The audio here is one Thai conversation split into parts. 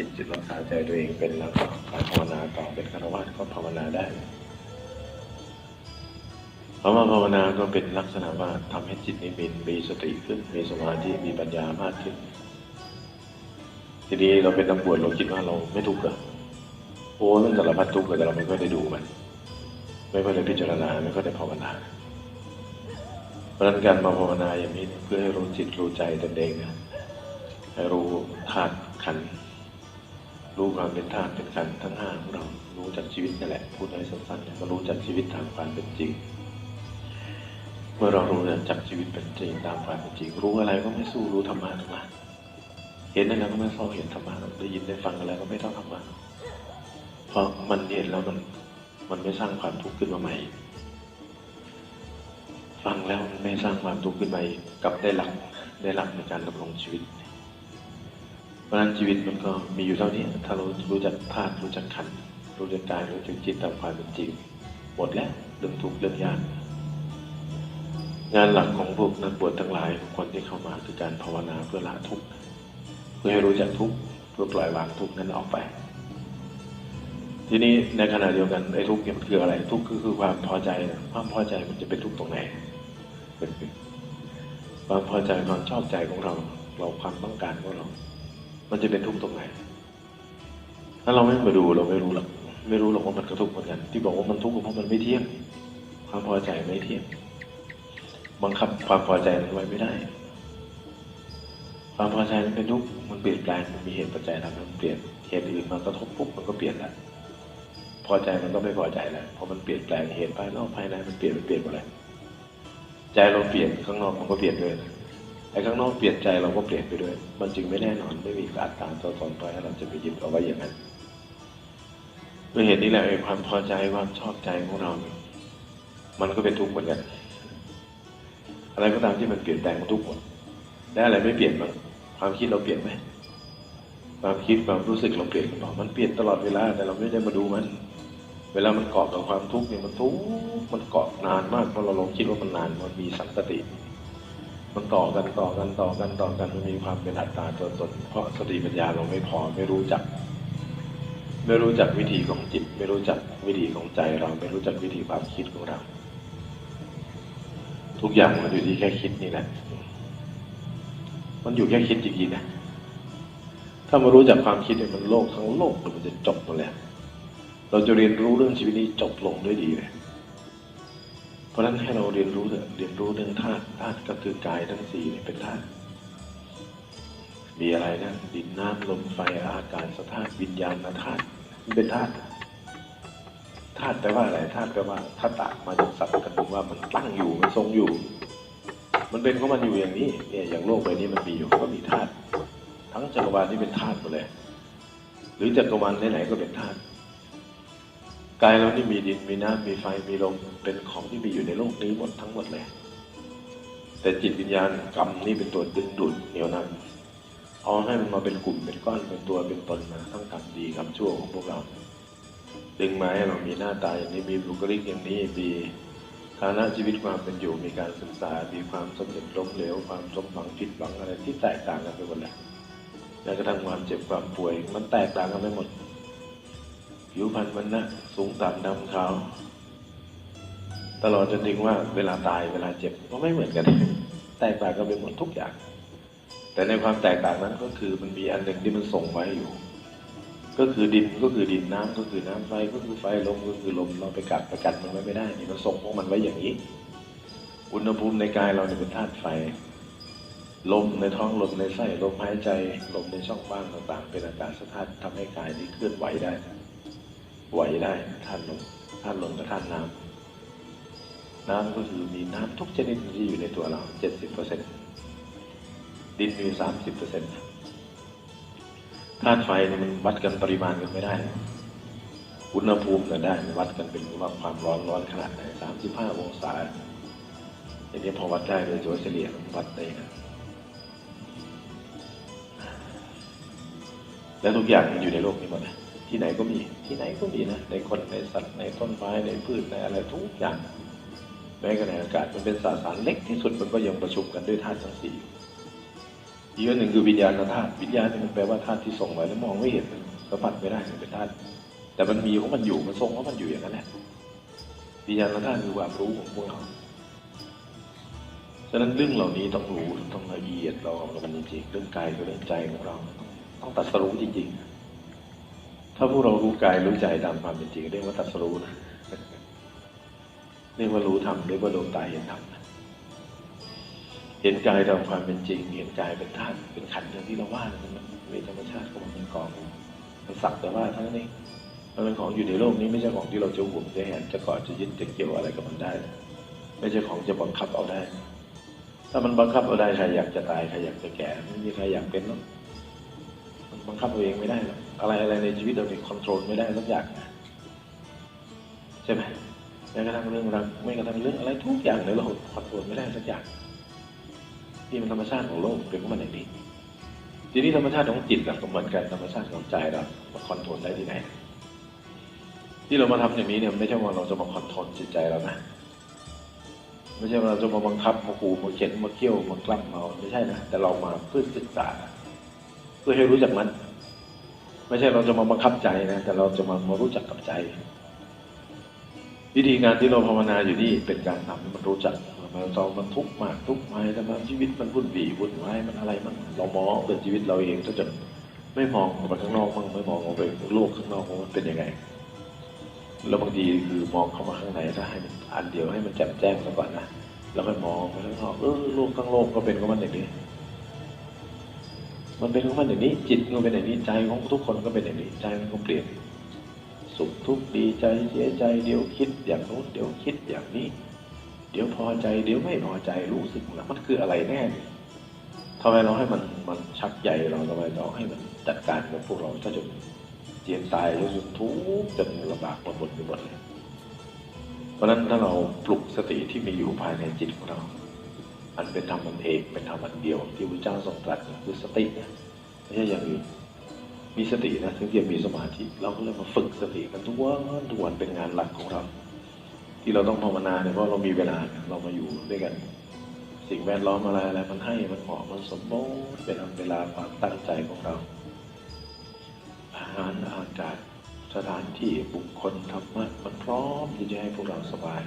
จิตจิตรักษาใจตัวเองเป็นแล้วก็การภาวนาต่อเป็นคารวะก็ภาวนาได้เพราะว่าภาวนาก็เป็นลักษณะว่าทำให้จิตนี้มีมีสติขึ้น มีสมาธิมีปัญญามากขึ้น ทีนี้เราเป็นตำรวจเราคิดว่าเราไม่ทุกข์เหรอโอ้มันสารพัดทุกข์แต่เราไม่ค่อยได้ดูมัน ไม่ค่อยได้พิจารณาไม่ค่อยได้ภาวนาเพราะฉะนั้นการมาภาวนาอย่างนี้เพื่อให้รู้จิตรู้ใจตนเองนะให้รู้ธาตุขันธ์ รู้ความเป็นธาตุเป็นขันทั้งห้าของเรารู้จากชีวิตนั่นแหละพูดให้สั้นๆเนี่ยมารู้จากชีวิตตามความเป็นจริง เมื่อเรารู้จากชีวิตเป็นจริงตามความเป็นจริง รู้อะไรก็ไม่สู้รู้ธรรมะธรรมะเห็นอะไรก็ไม่เท่าเห็นธรรมะได้ยินได้ฟังอะไรก็ไม่เท่าธรรมะเพราะมันเห็นแล้วมันมันไม่สร้างความทุกข์ขึ้นมาใหม่ ฟังแล้วมันไม่สร้างความทุกข์ขึ้นมาอีกกลับได้หลักได้หลักในการดำรงชีวิต เพราะฉะนั้นชีวิตมันก็มีอยู่เท่านี้ ถ้าเรารู้จักธาตุรู้จักขันรู้จักกายรู้จักจิตตามความเป็นจริง หมดแล้วเรื่องทุกข์เรื่องยากงานหลักของพวกนักบวชทั้งหลายคนที่เข้ามาคือการภาวนาเพื่อละทุกข์เพื่อให้รู้จักทุกข์เพื่อปล่อยวางทุกข์นั้นออกไป ทีนี้ในขณะเดียวกันไอ้ทุกข์เนี่ยมันคืออะไร ทุกข์ก็คือความพอใจนะความพอใจมันจะเป็นทุกข์ตรงไหนความพอใจความชอบใจของเรา เราความต้องการของเรา มันจะเป็นทุกข์ตรงไหน ถ้าเราไม่มาดูเราไม่รู้หรอก ไม่รู้หรอกว่ามันกระทุกข์เหมือนกัน ที่บอกว่ามันทุกข์ก็เพราะมันไม่เที่ยง ความพอใจไม่เที่ยง บังคับความพอใจนั้นไว้ไม่ได้ ความพอใจนั้นเป็นทุกข์ มันเปลี่ยนแปลง มันมีเหตุปัจจัยทำให้มันเปลี่ยน เหตุอื่นมากระทบปุ๊บมันก็เปลี่ยนแล้วพอใจมันก็ไม่พอใจแล้วเพราะมันเปลี่ยนแปลงเหตุภายนอกภายในมันเปลี่ยนมันเปลี่ยนหมดเลยใจเราเปลี่ยนข้างนอกมันก็เปลี่ยนด้วย ไอ้ข้างนอกเปลี่ยนใจเราก็เปลี่ยนไปด้วย มันจึงไม่แน่นอนไม่มีการตามตัวตนไปให้เราจะไปยึดเอาไว้อย่างนั้นด้วยเหตุนี้แหละไอ้ความพอใจความชอบใจของเรา มันก็เป็นทุกข์เหมือนกันอะไรก็ตามที่มันเปลี่ยนแปลงมันทุกข์หมดและอะไรไม่เปลี่ยนบ้างความคิดเราเปลี่ยนไหมความคิดความรู้สึกเราเปลี่ยนหรือเปล่ามันเปลี่ยนตลอดเวลาแต่เราไม่ได้มาดูมัน เวลามันเกาะกับความทุกข์เนี่ยมันทุกข์มันเกาะนานมากเพราะเราลองคิดว่ามันนานมันมีสังสติ มันต่อกันต่อกันต่อกันต่อกันมันมีความเป็นอัตตาตัวตน เพราะสติปัญญาเราไม่พอไม่รู้จัก ไม่รู้จักวิธีของจิต ไม่รู้จักวิธีของใจเรา ไม่รู้จักวิธีความคิดของเรา ทุกอย่างมันอยู่ที่แค่คิดนี่แหละมันอยู่แค่คิดจริงๆนะถ้ามารู้จักความคิดเนี่ยมันโลกทั้งโลกมันจะจบหมดแล้วเราจะเรียนรู้เรื่องชีวิตนี้จบลงด้วยดีเลย เพราะฉะนั้นให้เราเรียนรู้เถอะเรียนรู้เรื่องธาตุธาตุก็คือกายทั้งสี่เนี่ยเป็นธาตุมีอะไรนะดินน้ำลมไฟอากาศธาตุวิญญาณธาตุมันเป็นธาตุธาตุแปลว่าอะไรธาตุแปลว่าธาตะมาจากศัพท์กันถึงว่ามันตั้งอยู่มันทรงอยู่ มันเป็นของมันอยู่อย่างนี้เนี่ยอย่างโลกใบนี้มันมีอยู่ก็มีธาตุทั้งจักรวาลที่เป็นธาตุหมดเลย หรือจักรวาลไหนๆก็เป็นธาตุ กายเรานี่มีดินมีน้ำมีไฟมีลมเป็นของที่มีอยู่ในโลกนี้หมดทั้งหมดเลย แต่จิตวิญญาณกรรมนี่เป็นตัวดึงดูดเหนี่ยวนำเอาให้มันมาเป็นกลุ่มเป็นก้อนเป็นตัวเป็นตนมาทั้งกรรมดีกรรมชั่วของพวกเรา ดึงมาให้เรามีหน้าตาอย่างนี้มีบุคลิกอย่างนี้มีฐานะชีวิตความเป็นอยู่มีการศึกษา มีความสำเร็จล้มเหลวความสมหวังผิดหวังอะไรที่แตกต่างกันไปหมดเลยแม้กระทั่งความเจ็บความป่วย มันแตกต่างกันไปหมด ผิวพรรณมันนะสูงต่ำดำขาว ตลอดจนถึงว่าเวลาตายเวลาเจ็บก็ไม่เหมือนกัน แตกต่างกันไปหมดทุกอย่าง แต่ในความแตกต่างนั้นก็คือมันมีอันหนึ่งที่มันส่งไว้อยู่ ก็คือดินก็คือดินน้ำก็คือน้ำไฟก็คือไฟลมก็คือลมเราไปกัดไปกัดมันไว้ไม่ได้นี่มันส่งพวกมันไว้อย่างนี้ อุณหภูมิในกายเราเนี่ยเป็นธาตุไฟลมในท้องลมในไส้ลมหายใจลมในช่องว่างต่างๆ เป็นอากาศธาตุทำให้กายนี้เคลื่อนไหวได้ ไหวได้ธาตุลมธาตุลมกับธาตุน้ำน้ำก็คือมีน้ำทุกชนิดที่อยู่ในตัวเราเจ็ดสิบเปอร์เซ็นดินมีสามสิบเปอร์เซ็นต์ธาตุไฟเนี่ยมันวัดกันปริมาณกันไม่ได้ อุณหภูมิเนี่ยได้มันวัดกันเป็นว่าความร้อนร้อนขนาดไหนสามสิบห้าองศาอย่างนี้พอวัดได้โดยตัวเฉลี่ยมันวัดได้นะแล้วทุกอย่างมันอยู่ในโลกนี้หมดนะ ที่ไหนก็มีที่ไหนก็มีนะ ในคนในสัตว์ในต้นไม้ในพืชในอะไรทุกอย่างแม้กระทั่งอากาศมันเป็นสสารเล็กที่สุดมันก็ยังประชุมกันด้วยธาตุทั้งสี่อีกอันหนึ่งคือวิญญาณธาตุวิญญาณนี่มันแปลว่าธาตุที่ส่งไว้แล้วมองไม่เห็นสัมผัสไม่ได้มันเป็นธาตุแต่มันมีของมันอยู่มันทรงของมันอยู่อย่างนั้นแหละวิญญาณธาตุคือความรู้ของพวกเราฉะนั้นเรื่องเหล่านี้ต้องรู้ต้องละเอียดเราเรามันจริงๆเรื่องกายกับเรื่องใจของเรา ต้องตัดสรู้จริงๆ ถ้าพวกเรารู้กายรู้ใจตามความเป็นจริงเรียกว่าตัดสรู้นะเรียกว่ารู้ธรรมเรียกว่าดวงตาเห็นธรรมเห็นกายตามความเป็นจริง เห็นกายเป็นธาตุเป็นขันธ์อย่างที่เราว่านะมันมีธรรมชาติของมันเป็นกองมันสักแต่ว่าเท่านั้นเองมันเป็นของอยู่ในโลกนี้ไม่ใช่ของที่เราจะหวงจะแหนจะกาะจะยึดจะเกี่ยวอะไรกับมันได้ ไม่ใช่ของจะบังคับเอาได้ ถ้ามันบังคับเอาได้ใครอยากจะตายใครอยากจะแก่ไม่มีใครอยากเป็นหรอกมันบังคับตัวเองไม่ได้หรอก อะไรอะไรในชีวิตเราเนี่ยคอนโทรลไม่ได้สักอย่างใช่ไหมแม้กระทั่งเรื่องรักไม่กระทั่งเรื่องอะไรทุกอย่างในโลกคอนโทรลไม่ได้สักอย่างที่มันธรรมชาติของโลกเป็นของมันอย่างนี้ทีนี้ธรรมชาติของจิตก็เหมือนกันธรรมชาติของใจเรามาคอนโทรลได้ที่ไหน ที่เรามาทำอย่างนี้เนี่ยไม่ใช่ว่าเราจะมาคอนโทรลจิตใจเรานะไม่ใช่ว่าเราจะมาบังคับมาขู่มาเข็นมาเคี่ยวมากลั่มเราไม่ใช่นะแต่เรามาเพื่อศึกษา เพื่อให้รู้จักมัน ไม่ใช่เราจะมาบังคับใจนะ แต่เราจะมามารู้จักกับใจ วิธีการที่เราภาวนาอยู่นี่เป็นการทำให้มันรู้จักมันเรามันทุกข์มากทุกข์มายแต่มันชีวิตมันวุ่นวี่วุ่นวายมันอะไรมันเรามองเป็นชีวิตเราเองก็จะไม่มองออกไปข้างนอกบ้างไม่มองออกไปโลกข้างนอกมันเป็นยังไง แล้วบางทีคือมองเข้ามาข้างในถ้าให้มันอันเดียวให้มันแจ่มแจ้งซะก่อนนะแล้วค่อยมองไปข้างนอกเออโลกทั้งโลกก็เป็นของมันอย่างนี้ มันเป็นของมันอย่างนี้ จิตก็เป็นอย่างนี้ใจของทุกคนก็เป็นอย่างนี้ใจมันก็เปลี่ยนสุขทุกข์ดีใจเสียใจเดี๋ยวคิดอย่างโน้นเดี๋ยวคิดอย่างนี้ เดี๋ยวพอใจเดี๋ยวไม่พอใจรู้สึกแล้วมันคืออะไรแน่ทำไมเราให้มันมันชักใหญ่เราทำไมเราให้มันจัดการกับพวกเราถ้าจนเจียนตายจนทุกข์จนลำบากมาหมดไปหมดเลยเพราะนั้นถ้าเราปลุกสติที่มีอยู่ภายในจิตของเราันเป็นธรรมอันเอกเป็นธรรมอันเดียว ที่พระเจ้าทรงตรัสคือสติเนี่ยไม่ใช่อย่างอื่นมีสตินะถึงจะมีสมาธิเราก็เลยมาฝึกสติกันทุกวันทุกวันเป็นงานหลักของเรา ที่เราต้องภาวนาเนี่ยเพราะเรามีเวลาเรามาอยู่ด้วยกัน สิ่งแวดล้อมอะไรอะไรมันให้มันเหมาะมันสมบูรณ์เป็นเวลาความตั้งใจของเราอาหารอากาศสถานที่บุคคลธรรมะมันพร้อมที่จะให้พวกเราสบาย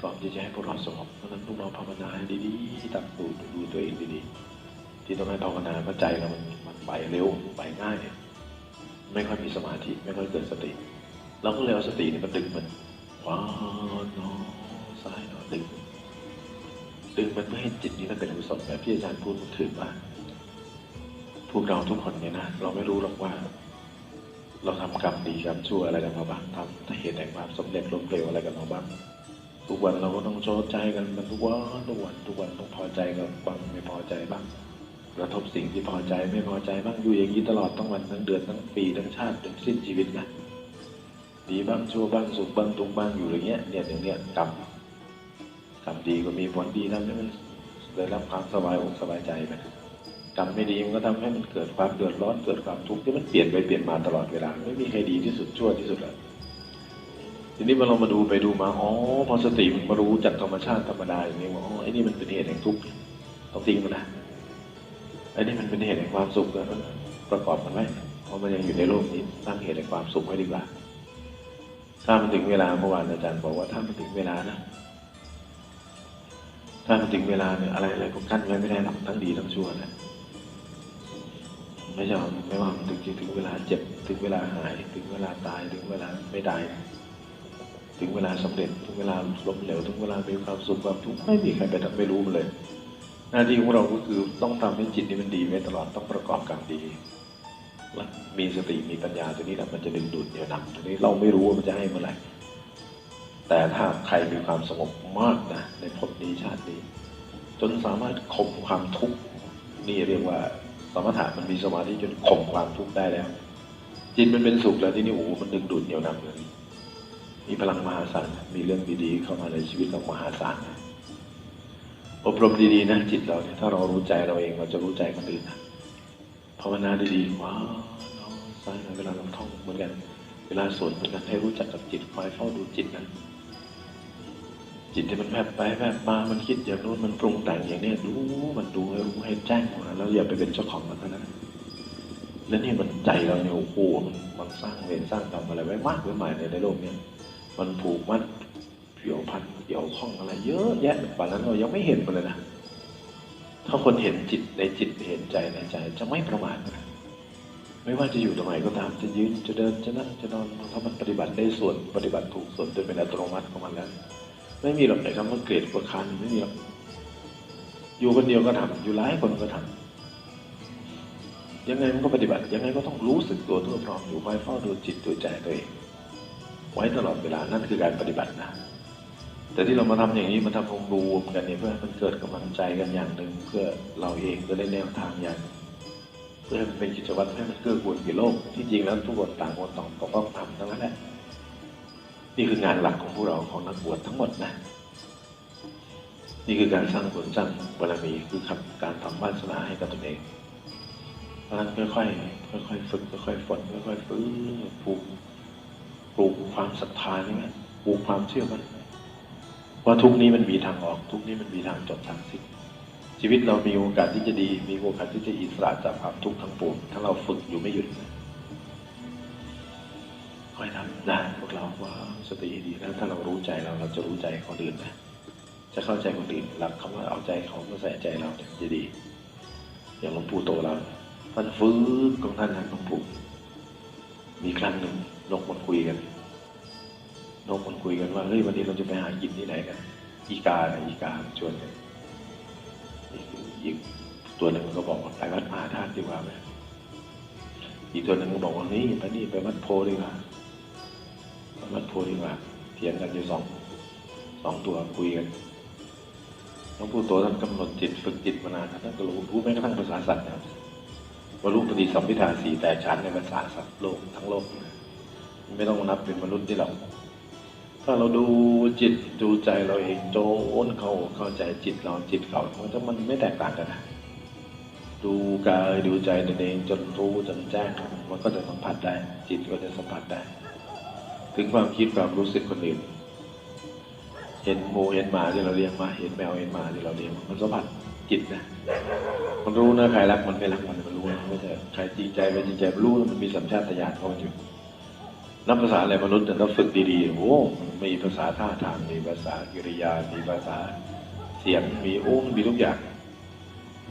พร้อมที่จะให้พวกเราสงบเพราะฉะนั้นพวกเราภาวนาให้ดีๆตั้งดูดูตัวเองดีๆ ที่ต้องให้ภาวนาเพราะใจเรามันมันไปเร็วไปง่าย ไม่ค่อยมีสมาธิไม่ค่อยเกิดสติ เราก็เลยเอาสติเนี่ยมาดึงมันขวาหนอซ้ายหนอดึงดึงมันเพื่อให้จิตนี้มันเป็นกุศลแบบที่อาจารย์พูดถึงว่าพวกเราทุกคนเนี่ยนะเราไม่รู้หรอกว่า เราทำกรรมดีกรรมชั่วอะไรกันมาบ้างทำเหตุแห่งความสำเร็จล้มเหลวอะไรกันมาบ้าง ทุกวันเราก็ต้องโจใจกันมันทุกวันทุกวันทุกวันต้องพอใจกันบ้างไม่พอใจบ้างกระทบสิ่งที่พอใจไม่พอใจบ้างอยู่อย่างนี้ตลอดทั้งวันทั้งเดือนทั้งปีทั้งชาติจนสิ้นชีวิตนะดีบ้างชั่วบ้างสุขบ้างทุกบ้างอยู่อย่างเงี้ยเนี่ยอย่างเนี้ยกรรมกรรมดีก็มีผลดีทำให้มันได้รับความสบายอกสบายใจไปกรรมไม่ดีมันก็ทำให้มันเกิดความเดือดร้อนเกิดความทุกข์ที่มันเปลี่ยนไปเปลี่ยนมาตลอดเวลาไม่มีใครดีที่สุดชั่วที่สุดแล้ว ทีนี้พอเรามาดูไปดูมา อ๋อ พอสติมันมารู้จากธรรมชาติธรรมดาอย่างนี้ว่า อ๋อ ไอ้นี่มันเป็นเหตุแห่งทุกข์ต้องทิ้งมันนะ ไอ้นี่มันเป็นเหตุแห่งความสุขแล้วประกอบมันไว้เพราะมันยังอยู่ในโลกนี้ตั้างเหตุแห่งความสุขไว้ดีกว่า ถ้ามันถึงเวลาเมื่อวานอาจารย์บอกว่าถ้ามันถึงเวลานะ ถ้ามันถึงเวลาเนี่ยอะไรอะไรก็กั้นไว้ไม่ได้หรอกทั้งดีทั้งชั่วนะไม่ใช่ไม่ว่ามันถึงถึงเวลาเจ็บถึงเวลาหายถึงเวลาตายถึงเวลาไม่ตาย ถึงเวลาสำเร็จ ถึงเวลาล้มเหลวถึงเวลามีความสุขความทุกข์ไม่มีใครไปทำไม่รู้มันเลย หน้าที่ของเราก็คือต้องทำให้จิตนี้มันดีไว้ตลอดต้องประกอบกรรมดีและมีสติมีปัญญาตัวนี้แหละมันจะดึงดูดเดี๋ยวนำตัวนี้เราไม่รู้ว่ามันจะให้เมื่อไหร่แต่ถ้าใครมีความสงบมากนะในภพนี้ชาตินี้ จนสามารถข่มความทุกข์นี่เรียกว่าสมถะมันมีสมาธิจนข่มความทุกข์ได้แล้ว จิตมันเป็นสุขแล้วที่นี่โอ้โหมันดึงดูดเหนี่ยวนำเลย มีพลังมหาศาลมีเรื่องดีๆ เข้ามาในชีวิตเรามหาศาลอบรมดีๆนะจิตเราเนี่ยถ้าเรารู้ใจเราเองเราจะรู้ใจคนอื่นนะภาวนาดีๆว้าวน้องซ้ายหน่เวลาเราท่องเหมือนกันเวลาสวดเหมือนกันให้รู้จักกับจิตคอยเฝ้าดูจิตนั้นจิตที่มันแวบไปแวบมา มันคิดอย่างนู้น มันปรุงแต่งอย่างนี้รู้ มันดูให้รู้ให้แจ้งมดแล้วอย่าไปเป็นเจ้าของมันเท่านั้นแล้วนี่มันใจเราเนี่ยโอ้โหมันสร้างเวรสร้างกรรมอะไรไว้มากไว้หมายในโลกเนี้ย มันผูกมัดเกี่ยวพันเกี่ยวข้องอะไร เยอะแยะป่านนั้นเรายังไม่เห็นมันเลยนะถ้าคนเห็นจิตในจิตเห็นใจในใจจะไม่ประมาทนะไม่ว่าจะอยู่ตรงไหนก็ตามจะยืนจะเดินจะนั่งจะนอนถ้ามันปฏิบัติได้ส่วนปฏิบัติถูกส่วนจนเป็นอัตโนมัติของมันแล้ว ไม่มีหรอกในคำว่าเกลียดกว่าคันไม่มีหรอกอยู่คนเดียวก็ทำอยู่หลายคนก็ทำยังไงมันก็ปฏิบัติ ยังไงก็ต้องรู้สึกตัวทั่วพร้อมอยู่คอยเฝ้าดูจิตตัวใจตัวเอง ไว้ตลอดเวลานั่นคือการปฏิบัตินะ แต่ที่เรามาทำอย่างนี้มาทำองรวมกันเนี่ยเพื่อให้มันเกิดกำลังใจกันอย่างหนึ่งเพื่อเราเองจะได้แนวทางอย่างหนึ่งเพื่อให้มันเป็นกิจวัตรให้มันเกื้อกูลแก่โลกที่จริงแล้วทุกคนต่างคนต่างต้องทำทั้งนั้นแหละนี่คืองานหลักของพวกเราของนักบวชทั้งหมดนะนี่คือการสร้างผลสร้างบารมีคือคการทำวาสนาให้กับตนเองเพราะนั้นค่อยๆค่อยๆฝึกค่อยๆฝนค่อยๆฟื้นปลู ปลูกความศรัทธานี่ไหมปลูกความเชื่อมันว่าทุกนี้มันมีทางออก ทุกนี้มันมีทางจบทางสิ้นชีวิตเรามีโอกาสที่จะดี มีโอกาสที่จะอิสระจากความทุกข์ทั้งปวงถ้าเราฝึกอยู่ไม่หยุดค่อยทำนะพวกเราว่าสติดีแล้วถ้าเรารู้ใจเราเราจะรู้ใจคนอื่นนะจะเข้าใจคนอื่นหลักคำว่าเอาใจเขามาใส่ใจเราจะดี อย่างหลวงปู่โตเราท่านฟื้นของท่านนหลวงปู่มีครั้งหนึ่ง คุยกันนกมันคุยกันว่าเฮ้ยวันนี้เราจะไปหากินที่ไหนกันอีกานะอีกาชวนกันอีกอีกตัวหนึ่งมันก็บอกว่าไปวัดมหาธาตุดีกว่าไหมอีกตัวหนึ่งก็บอกว่านี่ไปนี่ไปวัดโพดีกว่ามันพูดดีกว่าเถียงกันอยู่สองสองตัวคุยกันหลวงปู่โตท่านกำหนดจิตฝึกจิตมานานท่านก็รู้รู้แม้กระทั่งภาษาสัตว์นะว่ารู้ปฏิสัมพิทาสีแต่ชั้นในภาษาสัตว์โลกทั้งโลกนะ ไม่ต้องนับเป็นมนุษย์ที่เราถ้าเราดูจิตดูใจเราเองโจนเขาเข้าใจจิตเราจิตเขามันจะมันไม่แตกต่างกันนะดูกายดูใจตนเองจนรู้จนแจ้งมันก็จะสัมผัสได้ จิตก็จะสัมผัสได้ ถึงความคิดความรู้สึกคนอื่น เห็นหมูเห็นหมาที่เราเลี้ยงมา เห็นแมวเห็นหมาที่เราเลี้ยงมันสัมผัสจิตนะมันรู้นะใครรักมันไม่รักมันมันรู้นะไม่ใช่ใครจริงใจไม่จริงใจมันรู้มันมีสัญชาตญาณของมันอยู่ นับภาษาอะไรมนุษย์แต่ถ้าฝึกดีๆ โอ้ มีภาษาท่าทาง มีภาษากิริยา มีภาษาเสียง มีโอ้งมีทุกอย่าง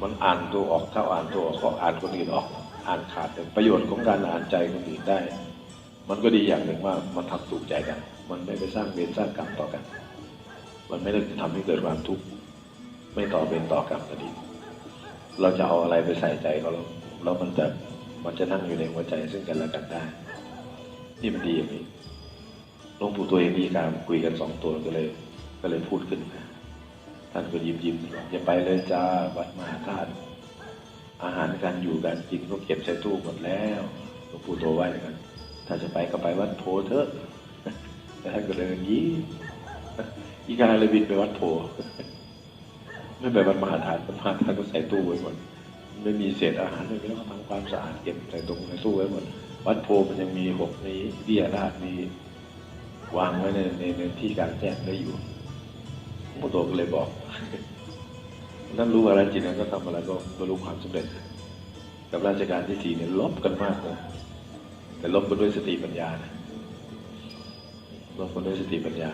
มันอ่านตัวออก ถ้าอ่านตัวออกก็อ่านคนอื่นออก อ่านขาดแต่ประโยชน์ของการอ่านใจคนอื่นได้ มันก็ดีอย่างหนึ่งว่ามันทำถูกใจกัน มันไม่ไปสร้างเวรสร้างกรรมต่อกัน มันไม่ได้ทำให้เกิดความทุกข์ ไม่ต่อเวรต่อกรรมกันอีเราจะเอาอะไรไปใส่ใจเขาแล้วแล้วมันจะมันจะนั่งอยู่ในหัวใจซึ่งกันและกันได้ นี่มันดีอย่างนี้หลวงปู่ตัวเองมีการคุยกันสองตัวก็เลย ก็เลยพูดขึ้นนะท่านก็ยิ้มยิ้มอย่าไปเลยจ้าวัดมหาธาตุอาหารการอยู่การกินก็เก็บใส่ตู้หมดแล้วหลวงปู่โตไว้เลยกัน ถ้าจะไปก็ไปวัดโพเถอะแต่ท่านก็เลยยิ้มอีกาเลยบินไปวัดโพไม่ไปวัดมหาธาตุมหาธาตุก็ใส่ตู้ไว้หมดไม่มีเศษอาหารไม่มีต้องทำความสะอาดเก็บใส่ตรงในตู้ไว้หมด วัดโพมันยังมีหกมีเบี้ยราดมีวางไว้ในในในที่การแจ้งได้อยู่พ่อโตก็เลยบอกนั่นรู้อะไรจริงนั้นก็ทำอะไรก็บรรลุความสำเร็จ กับราชการที่สี่เนี่ยลบกันมากเลยแต่ลบกันด้วยสติปัญญานะลบกันด้วยสติปัญญา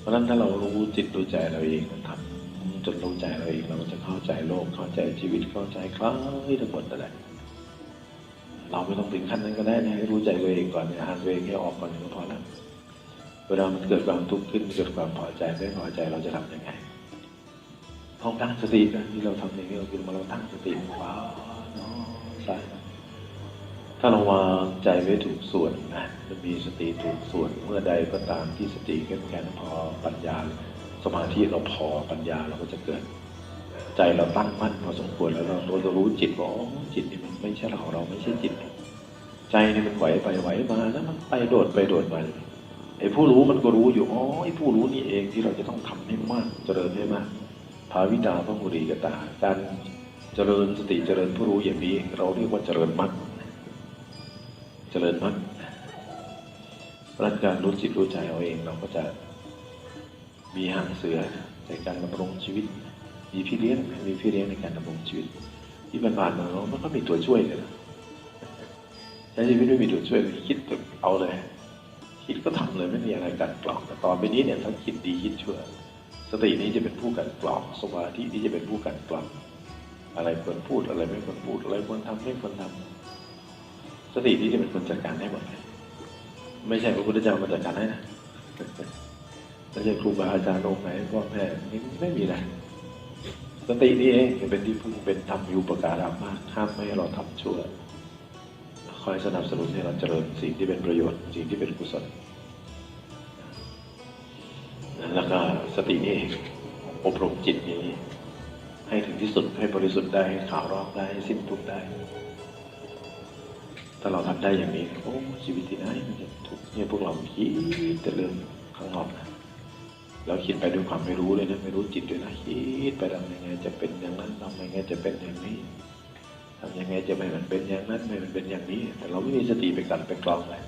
เพราะฉะนั้นถ้าเรารู้จิตรู้ใจเราเองทำจนรู้ใจเราเองเราจะเข้าใจโลกเข้าใจชีวิตเข้าใจคล้ายทั้งหมดนั่นแหละ เราไม่ต้องถึงขั้นนั้นก็ได้นะให้รู้ใจตัวเองก่อนอ่านตัวเองให้ออกก่อนก็พอแล้วเวลามันเกิดความทุกข์ขึ้นเกิดความพอใจไม่พอใจเราจะทำยังไงต้องตั้งสตินะที่เราทำอย่างนี้เราคือมาเราตั้งสติว้าวเนาะใช่ถ้าเราวางใจไว้ถูกส่วนนะจะมีสติถูกส่วนเมื่อใดก็ตามที่สติเข้มแข็งพอปัญญา สมาธิเราพอปัญญาเราก็จะเกิด ใจเราตั้งมั่นพอสมควรแล้วเราเราจะรู้จิตว่าอ๋อจิตนี่มันไม่ใช่ของเราไม่ใช่จิต ใจนี่มันไหวไปไหวมาแล้วมันไปโดดไปโดดมาไอ้ผู้รู้มันก็รู้อยู่อ๋อไอ้ผู้รู้นี่เองที่เราจะต้องทำให้มากเจริญให้มากภาวิตาพระมุรีกตาการเจริญสติเจริญผู้รู้อย่างนี้ เราเรียกว่าเจริญมรรคเจริญมรรคเพราะฉะนั้นการรู้จิตรู้ใจเอาเองเราก็จะมีหางเสือในการดำรงชีวิต มีพี่เลี้ยงมีพี่เลี้ยงในการดำรงชีวิต ที่ผ่านๆมาเราไม่ค่อยมีตัวช่วยเลยใช้ชีวิตไม่มีตัวช่วยคิดเอาเลย คิดก็ทำเลยไม่มีอะไรกัดกรองแต่ตอนไปนี้เนี่ยทั้งคิดดีคิดชั่วสตินี้จะเป็นผู้กัดกรองสมาธินี้จะเป็นผู้กัดกรองอะไรควรพูดอะไรไม่ควรพูดอะไรควรทำไม่ควรทำสตินี้จะเป็นคนจัดการให้หมดเลยไม่ใช่พระพุทธเจ้ามาจัดการให้นะไม่ใช่ครูบาอาจารย์องค์ไหนพ่อแม่ไม่มีนะ สตินี้เองเป็นที่พึ่งเป็นธรรมยูประการามากห้ามไม่ให้เราทำชั่ว คอยสนับสนุนให้เราเจริญสิ่งที่เป็นประโยชน์สิ่งที่เป็นกุศลแล้วก็สตินี้เองอบรมจิตนี้ ให้ถึงที่สุดให้บริสุทธิ์ได้ให้ขาวรอบได้ให้สิ้นทุกข์ได้ ถ้าเราทำได้อย่างนี้โอ้ชีวิตที่ไหนมันจะทุกข์เนี่ยพวกเราคิดแต่เรื่องข้างนอกนะ เราคิดไปด้วยความไม่รู้เลยนะไม่รู้จิตด้วยนะคิดไปทำยังไงจะเป็นอย่างนั้นทำยังไงจะเป็นอย่างนี้ทำยังไงจะไม่มันเป็นอย่างนั้นไม่มันเป็นอย่างนี้ แต่เราไม่มีสติไปกันไปกรองเลย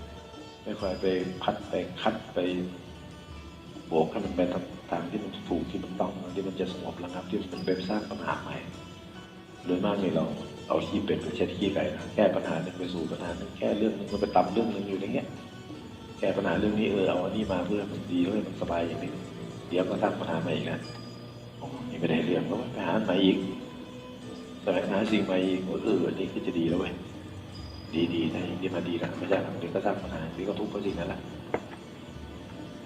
ไม่ค่อยไปพัดไปคัดไปโบกให้มันไปทางที่มันถูกที่มันต้องที่มันจะสงบระงับที่มันเป็นสร้างปัญหาใหม่โดยมากเนี่ยเราเอาขี้เป็ดไปเช็ดขี้ไก่นะแก้ปัญหาหนึ่งไปสู่ปัญหาหนึ่งแก้เรื่องหนึงมันไปตำเรื่องหนึงอยู่อย่างเงี้ยแก้ปัญหาเรื่องนี้เออเอาอันนี้มาเพื่อมันดีเพื่อมันสบายอย่างนี้ เดี๋ยวก็สร้างปัญหาใหม่อีกนะโอ้นี่ไม่ได้เรื่องก็ไปหาใหม่อีกแสวงหาสิ่งใหม่อีกเอออันนี้ก็จะดีแล้วเว้ยดีดีนะอย่างนี้มาดีแล้วไม่ใช่หรอกเดี๋ยวก็สร้างปัญหาเดี๋ยวก็ทุกข์เพราะสิ่งนั้นแหละ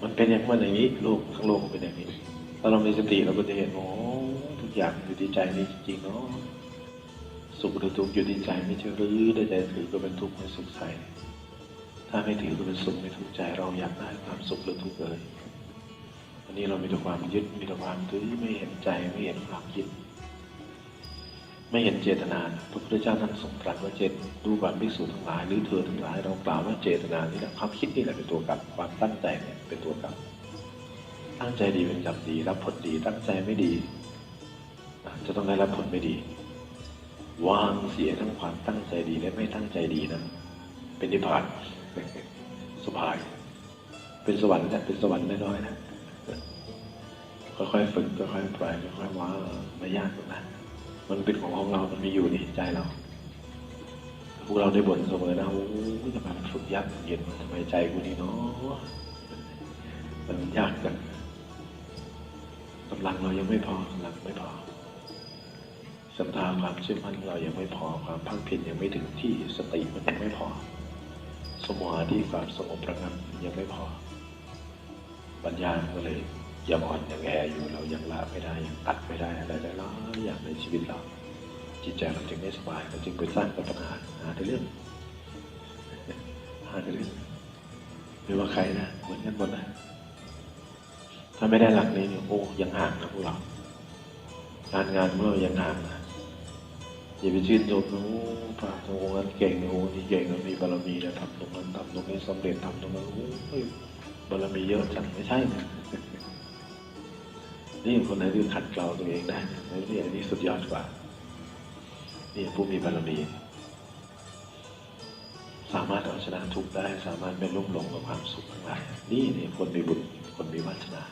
มันเป็นอย่างมันอย่างนี้โลกทั้งโลกมันเป็นอย่างนี้ถ้าเรามีสติเราก็จะเห็นโอ้ทุกอย่างอยู่ที่ใจนี่จริงๆเนาะสุขหรือทุกข์อยู่ที่ใจไม่ใช่หรือได้ใจถือก็เป็นทุกข์ไม่สุขใจถ้าไม่ถือก็เป็นสุขไม่ทุกข์ใจเราอยากได้ความสุขหรือทุกข์เลย อันนี้เรามีแต่ความยึดมีแต่ความถือไม่เห็นใจไม่เห็นความคิด ไม่เห็นเจตนาพระพุทธเจ้าท่านทรงตรัสว่าเจตดูบัตภิกษุทั้งหลายหรือเธอทั้งหลายเรากล่าวว่าเจตนานี่แหละความคิดนี่แหละเป็นตัวกรรมความตั้งใจเนี่ยเป็นตัวกรรมตั้งใจดีเป็นกรรมดีรับผลดีตั้งใจไม่ดีจะต้องได้รับผลไม่ดี วางเสียทั้งความตั้งใจดีและไม่ตั้งใจดีนะ เป็นนิพพานสบาย เป็นสวรรค์นะเป็นสวรรค์น้อยๆนะ ค่อยๆฝึกค่อยๆปล่อยค่อยๆวางไม่ยากหรอกนะมันเป็นของของเรา มันมีอยู่ในใจเรา พวกเราได้บ่นเสมอนะโอ้ยทำไมมันฝึกยากเย็นทำไมใจกูนี่เนาะมันยากจังกำลังเรายังไม่พอกำลังไม่พอศรัทธาความเชื่อมั่นเรายังไม่พอความพักเพียรยังไม่ถึงที่สติมันยังไม่พอ สมาธิความสงบระงับยังไม่พอ ปัญญาก็เลย ยังอ่อนยังแออยู่เรายังละไม่ได้ยังตัดไม่ได้อะไรได้หลายอย่างในชีวิตเรา จิตใจเราจึงไม่สบายเราจึงไปสร้างปัญหาหาแต่เรื่องหาแต่เรื่องไม่ว่าใครนะเหมือนกันหมดนะถ้าไม่ได้หลักนี้เนี่ยโอ้ยังห่างนะพวกเราการงานของเรายังห่างนะอย่าไปชื่นชมนะโอ้พระตรงนั้นเก่งโอ้นี่เก่งนะมีบารมีนะทำตรงนั้นทำตรงนี้สำเร็จทำตรงนั้นโอ้ยบารมีเยอะจังไม่ใช่นะ นี่คนไหนที่ขัดเกลาตัวเองได้นี่อันนี้สุดยอดกว่า นี่ผู้มีบารมี สามารถเอาชนะทุกได้ สามารถไม่ลุ่มหลงกับความสุขทั้งหลายนี่นี่คนมีบุญคนมีวาสนา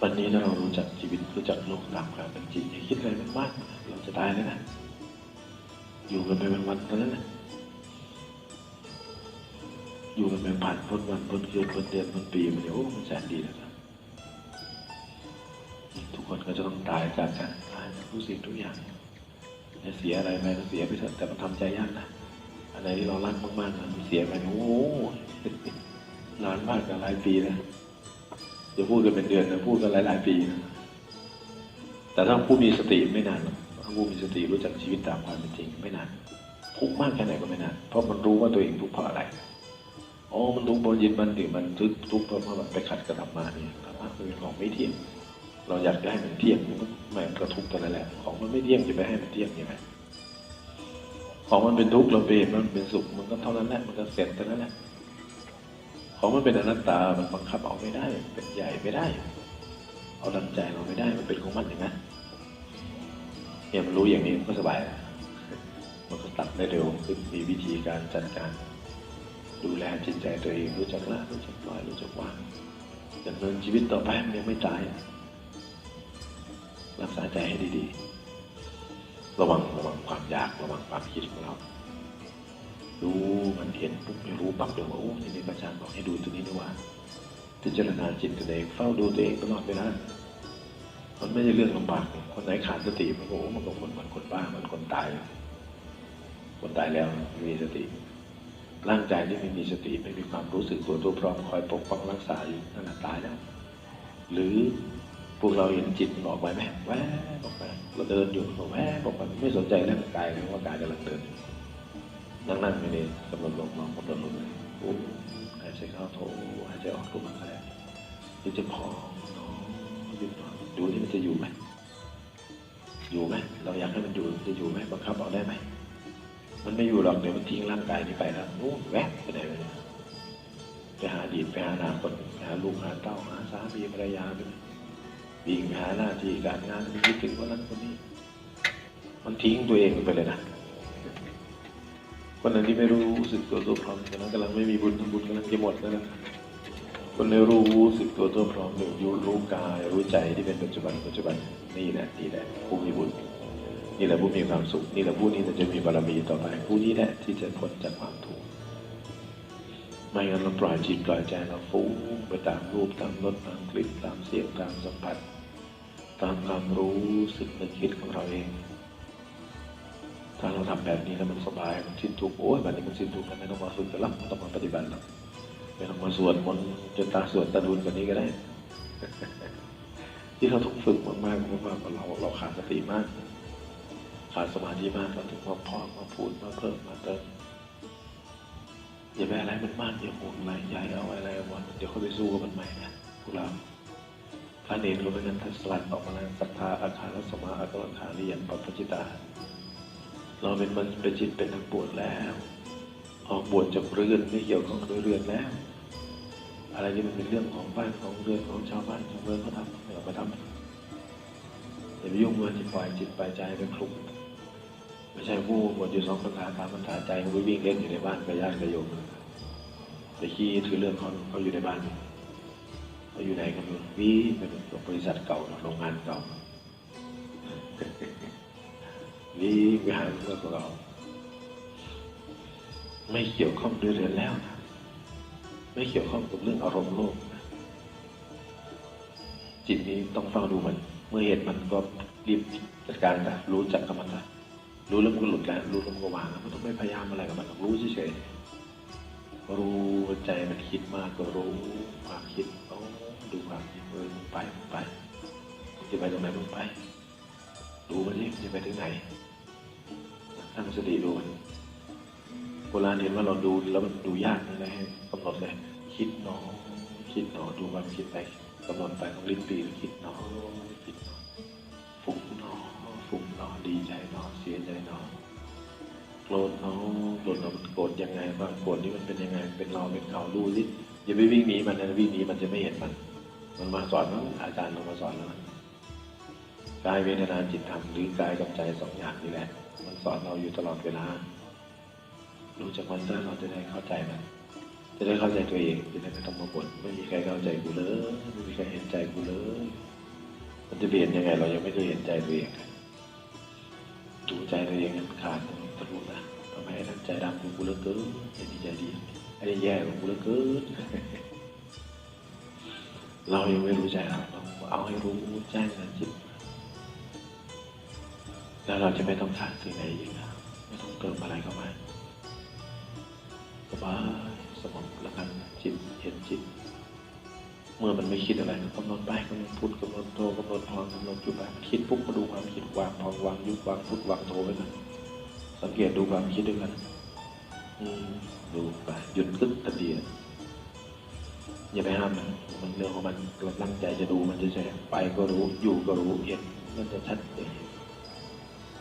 วันนี้ถ้าเรารู้จักชีวิตรู้จักโลกตามความเป็นจริงอย่าคิดอะไรมากๆเราจะตายแล้วนะอยู่กันไปวันๆเท่านั้นนะอยู่กันไปผ่านพ้นวันพ้นคืนพ้นเดือนพ้นปีมันเดี๋ยวโอ้มันแสนดีแล้วนะ คนก็จะต้องตายจากกันตายจากทุกสิ่งทุกอย่างจะเสียอะไรไปก็เสียไปเถอะแต่มันทำใจยากนะอันไหนที่เรารักมากๆมันเสียไปโอ้นานมากกับหลายปีนะจะพูดกันเป็นเดือนนะพูดกันหลายๆปีนะแต่ถ้าผู้มีสติไม่นานถ้าผู้มีสติรู้จักชีวิตตามความเป็นจริงไม่นานทุกข์มากแค่ไหนก็ไม่นานเพราะมันรู้ว่าตัวเองทุกข์เพราะอะไรอ๋อมันทุกข์เพราะยินมันถึงมันทุกข์เพราะมันไปขัดกับธรรมะนี่ธรรมะมันเป็นของไม่เที่ยง เราอยากจะให้มันเที่ยงมันก็ไม่กระทุกข์กันนั่นแหละ ของมันไม่เที่ยงจะไปให้มันเที่ยงยังไงของมันเป็นทุกข์เราไปเห็นมันเป็นสุขมันก็เท่านั้นแหละมันก็เสร็จเท่านั้นแหละของมันเป็นอนัตตา มันบังคับเอาไม่ได้ เป็นใหญ่ไม่ได้ เอาดังใจเราไม่ได้ มันเป็นของมันอย่างนั้นเนี่ยมันรู้อย่างนี้มันก็สบาย มันก็ตัดได้เร็วขึ้น มีวิธีการจัดการ ดูแลจิตใจตัวเอง รู้จักละ รู้จักปล่อย รู้จักวางจะดำเนินชีวิตต่อไปมันยังไม่ตาย รักษาใจให้ดีๆ ระวังระวังความอยากระวังความคิดของเราดูมันเห็นปุ๊บไม่รู้ปั๊บเดี๋ยวว่าโอ้ทีนี้อาจารย์บอกให้ดูตัวนี้ดีกว่าพิจารณาจิตตัวเองเฝ้าดูตัวเองตลอดเวลามันไม่ใช่เรื่องลำบาก คนไหนขาดสติมันโอ้มันก็เหมือนเหมือนคนบ้าเหมันคนตาย คนตายแล้วไม่มีสติ ร่างกายที่ไม่มีสติไม่มีความรู้สึกตัวตัวพร้อมคอยปกป้องรักษาอยู่นั่นแหละตายแล้ว หรือ พวกเราเห็นจิตออกไปไหมแวบออกไปเราเดินอยู่ก็แวบออกไปไม่สนใจเรื่องกายเลยว่ากายกำลังเดินนั่งนั่งอยู่นี่กำลังลงมองกำลังลงเลยโอ้หายใจเข้าโถหายใจออกทุกมันแรงมันจะพองเนาะหยุดหน่อยดูที่มันจะอยู่ไหมอยู่ไหมเราอยากให้มันอยู่มันจะอยู่ไหมบังคับเอาได้ไหมมันไม่อยู่หรอกเดี๋ยวมันทิ้งร่างกายนี้ไปแล้วโอ้แวบไปไหนไปไปหาดีตไปหาอนาคตไปหาลูกหาเต้าหาสามีภรรยาไป วิ่งหาหน้าที่การงานมันคิดถึงคนนั้นคนนี้ มันทิ้งตัวเองไปเลยนะคนนั้นที่ไม่รู้สึกตัวตัวพร้อมคนนั้นกำลังไม่มีบุญบุญกำลังจะหมดแล้วนะคนที่รู้สึกตัวตัวพร้อมอยู่รู้รู้กายรู้ใจที่เป็นปัจจุบันปัจจุบันนี่แหละนี่แหละผู้มีบุญนี่แหละผู้มีความสุข นี่แหละผู้นี้จะมีบารมีต่อไปผู้นี้แหละที่จะพ้นจากความทุกข์ ไม่งั้นเราปล่อยจิตปล่อยใจเราฟุ้งไปตามรูปตามรสตามกลิ่นตามเสียงตามสัมผัส ตามความรู้สึกนึกคิดของเราเอง ถ้าเราทำแบบนี้แล้วมันสบายมันสิ้นทุกข์โอ้ยแบบนี้มันสิ้นทุกข์แล้วไม่ต้องมาฝึกกันหรอกไม่ต้องมาปฏิบัติหรอกไม่ต้องมาสวดมนต์จนตาสวดตาดุนแบบนี้ก็ได้ ที่เราต้องฝึกมากๆเพราะว่าเราเราขาดสติมากขาดสมาธิมากเราถึงมาพอกมาพูดมาเพิ่มมาเติม อย่าไปอะไรมันมากอย่าห่วงอะไรใหญ่เอาอะไรเอาวันเดี๋ยวเขาไปสู้กับมันใหม่นะพวกเราพระเนรรู้ไหมนั้นท่านสลัดออกมาแล้วศรัทธาอาคารสมาอาการขานิยันปัปปจิตา เราเป็นมันเป็นจิตเป็นนักบวชแล้ว ออกบวชจากเรือนไม่เกี่ยวข้องด้วยเรือนแล้ว อะไรที่มันเป็นเรื่องของบ้านของเรือนของชาวบ้านชาวเมืองเขาทำเราไปทำอย่าไปยุ่งมันจิตปล่อยจิตปล่อยใจไปคลุก ไม่ใช่ผู้บวชอยู่สองพรรษาสามพรรษาใจมันวิ่งเล่นอยู่ในบ้านกับญาติกับโยมไปขี้ถือเรื่องเขาเขาอยู่ในบ้านเขาอยู่ไหนกันวิ่งไปบริษัทเก่าโรงงานเก่าวิ่งไปหาเรื่องของเราไม่เกี่ยวข้องด้วยเรือนแล้วนะไม่เกี่ยวข้องกับเรื่องอารมณ์โลกนะจิตนี้ต้องเฝ้าดูมัน เมื่อเห็นมันก็รีบจัดการนะรู้จักกับมันนะ รู้แล้วมันก็หลุดแล้วรู้แล้วมันก็วางแล้วไม่ต้องไปพยายามอะไรกับมันหรอกรู้เฉยๆรู้ใจมันคิดมากก็รู้ความคิดโอ้ดูความคิดเออมึงไปมึงไปจะไปตรงไหนมึงไปดูมันสิจะไปถึงไหนตั้งสติดูมันโบราณเห็นว่าเราดูแล้วมันดูยากนะให้กำหนดเลยคิดหนอ คิดหนอดูความคิดไปกำหนดไปของลิ้นปีคิดหนอคิดหนอ ฟุ้งหนอดีใจหนอเสียใจหนอโกรธหนอโกรธหนอมันโกรธยังไงบ้างโกรธนี่มันเป็นยังไง เป็นเราเป็นเขาดูสิอย่าไปวิ่งหนีมันนะวิ่งหนีมันจะไม่เห็นมัน มันมาสอนแล้วอาจารย์ลงมาสอนแล้วกายเวทนาจิตธรรมหรือกายกับใจสองอย่างนี่แหละ มันสอนเราอยู่ตลอดเวลารู้จักมันซะเราจะได้เข้าใจมันจะได้เข้าใจตัวเองจะได้ไม่ต้องมาบ่นไม่มีใครเข้าใจกูเลยไม่มีใครเห็นใจกูเลยมันจะเปลี่ยนยังไง เรายังไม่ได้เห็นใจตัวเองเลย ใจตัวเองมันขาดตะลุนะทำไมนั่นใจดำกูเหลือเกินไอ้นี่ใจดีไอ้แย่กูกูเหลือเกินเรายังไม่รู้ใจเราเราเอาให้รู้แจ้งนะจิตแล้วเราจะไม่ต้องขาดสิ่งไหนอีกนะไม่ต้องเติมอะไรเข้ามาสบายสงบแล้วกันจิตเห็นจิต เมื่อมันไม่คิดอะไรก็กำหนดไปกำหนดพุทธกำหนดโทกำหนดพองกำหนดอยู่ไปมันคิดปุ๊บก็ดูความคิดวางพองวางยุบวางพุทธวางโทไปกันสังเกตดูความคิดด้วยกันดูไปหยุดกึ๊บทันทีอะอย่าไปห้ามมันมันเรื่องของมันเราตั้งใจจะดูมันจะใช่ไปก็รู้อยู่ก็รู้เห็นมันจะชัดเจน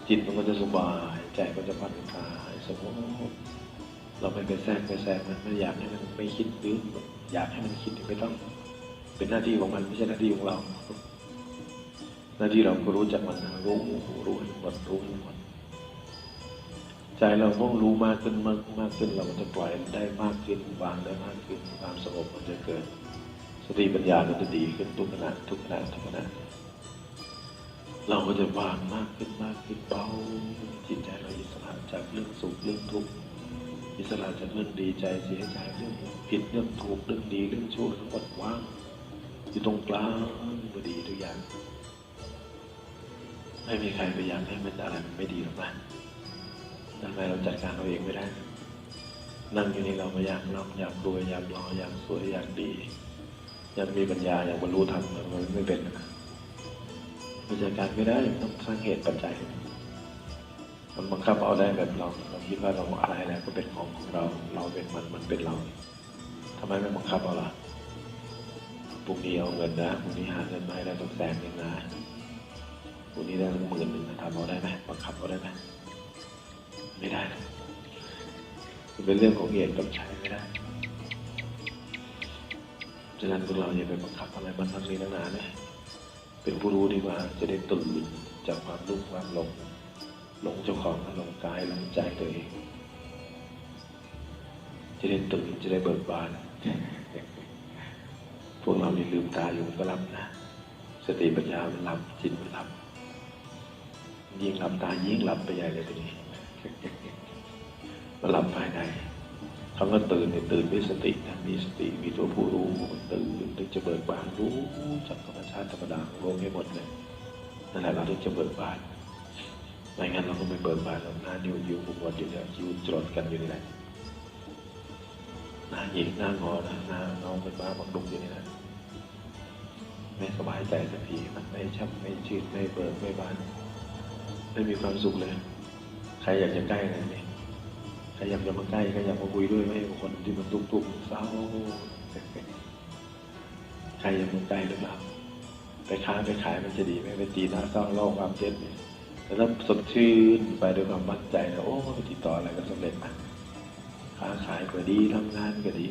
จิตมันก็จะสบายใจก็จะผ่อนคลายสงบเราไม่ไปแทรกไปแทรกมันไม่อยากให้มันไม่คิดหรืออยากให้มันคิดไม่ต้อง เป็นหน้าที่ของมันไม่ใช่หน้าที่ของเรา หน้าที่เราก็รู้จักมันนะรู้รู้หมดรู้หมดใจเราต้องรู้มากขึ้นมากมากขึ้นเราจะปล่อยได้มากขึ้นวางได้มากขึ้นความสงบมันจะเกิดสติปัญญาก็จะดีขึ้นทุกขณะทุกขณะทุกขณะเราก็จะวางมากขึ้นมากขึ้นเบาจิตใจเราอิสระจากเรื่องสุขเรื่องทุกข์อิสระจากเรื่องดีใจเสียใจเรื่องผิดเรื่องถูกเรื่องดีเรื่องชั่วทั้งหมดว่าง อยู่ตรงกลางพอดีทุกอย่าง ไม่มีใครไปอยากให้มันอะไรมันไม่ดีหรอกนะทำไมเราจัดการเราเองไม่ได้ นั่งอยู่นี่เราไม่อยากร่ำอยากรวยอยากหล่ออยากสวยอยากดีอยากมีปัญญาอยากบรรลุธรรมมันไม่เป็นนะมันจัดการไม่ได้ต้องสร้างเหตุปัจจัยมันบังคับเอาได้แบบเราเราคิดว่าเราอะไรแล้วก็เป็นของของเรา เราเป็นมันมันเป็นเราทำไมไม่บังคับเอาล่ะ พรุ่งนี้เอาเงินนะพรุ่งนี้หาเงินมาให้ได้ต้องแสนหนึ่งนะพรุ่งนี้ได้ตั้งหมื่นหนึ่งนะทำเอาได้ไหมบังคับเอาได้ไหมไม่ได้มันเป็นเรื่องของเหตุกับใช้ไม่ได้ฉะนั้นพวกเราอย่าไปบังคับอะไรมันทั้งนี้ทั้งนานเลยเป็นผู้รู้ดีกว่า จะได้ตื่นจากความรุ่งความหลงหลงเจ้าของหลงกายหลงใจตัวเองจะได้ตื่นจะได้เบิกบาน พวกเรานี่ลืมตาอยู่ก็หลับนะ สติปัญญามันหลับจิตมันหลับ ยิ่งหลับตายิ่งหลับไปใหญ่เลยทีนี้มันหลับภายในคำว่าตื่นเนี่ยตื่นด้วยสตินะมีสติมีตัวผู้รู้มันตื่นถึงจะเบิกบานรู้จากธรรมชาติธรรมดางโลกให้หมดเลยนั่นแหละเราถึงจะเบิกบานไม่งั้นเราก็ไม่เบิกบานเราหน้านิ้วยิ้วบุกวดอยู่เนี่ยยิ้วจรดกันอยู่นี่แหละ น้าหยิกหน้างอนะหน้าเงเป็นบ้าบังดุกอยู่นี่แหละไม่สบายใจสักทีมันไม่ช่ำไม่ชื่นไม่เบิกไม่บานไม่มีความสุขเลย ใครอยากจะใกล้อะไรไหมใครอยากจะมาใกล้ใครอยากมาคุยด้วยไหมคนที่มันทุกข์ทุกเศร้าใครอยากมาใกล้หรือเปล่าไปค้าไปขายมันจะดีไหมไปตีหน้าเศร้าเล่าความเจ็บแต่ถ้าสดชื่นไปด้วยความมั่นใจแล้วโอ้ไปติดต่ออะไรก็สำเร็จนะ ค้าขายก็ดีทำงานก็ดี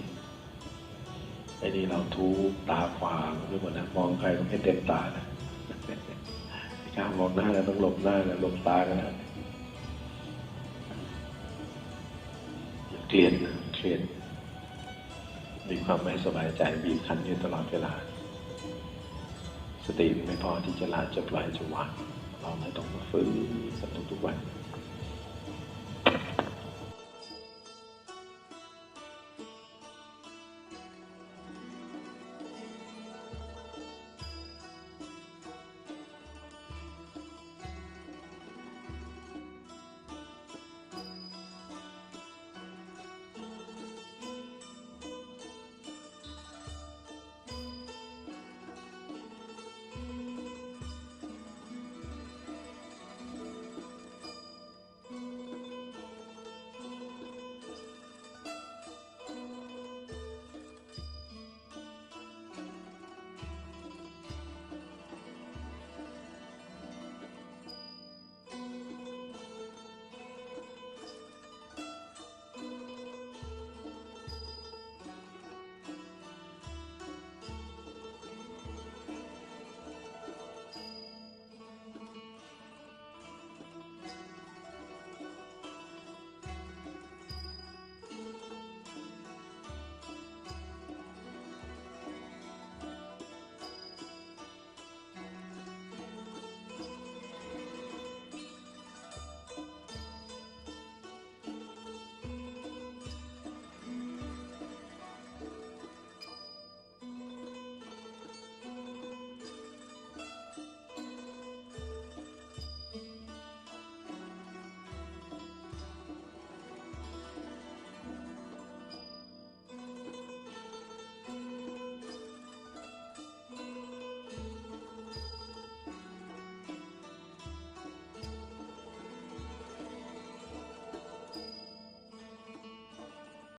ไอ้นี่เราทุกตาขวางด้วยหมดนะมองใครก็ไม่เต็มตานะไม่กล้ามองหน้าแล้วต้องหลบหน้าแล้วหลบตากันนะเครียดนะเครียดมีความไม่สบายใจบีบคั้นอยู่ตลอดเวลา สติไม่พอที่จะละจะปล่อยจะวางเราไม่ต้องมาฟื้นกันทุกวัน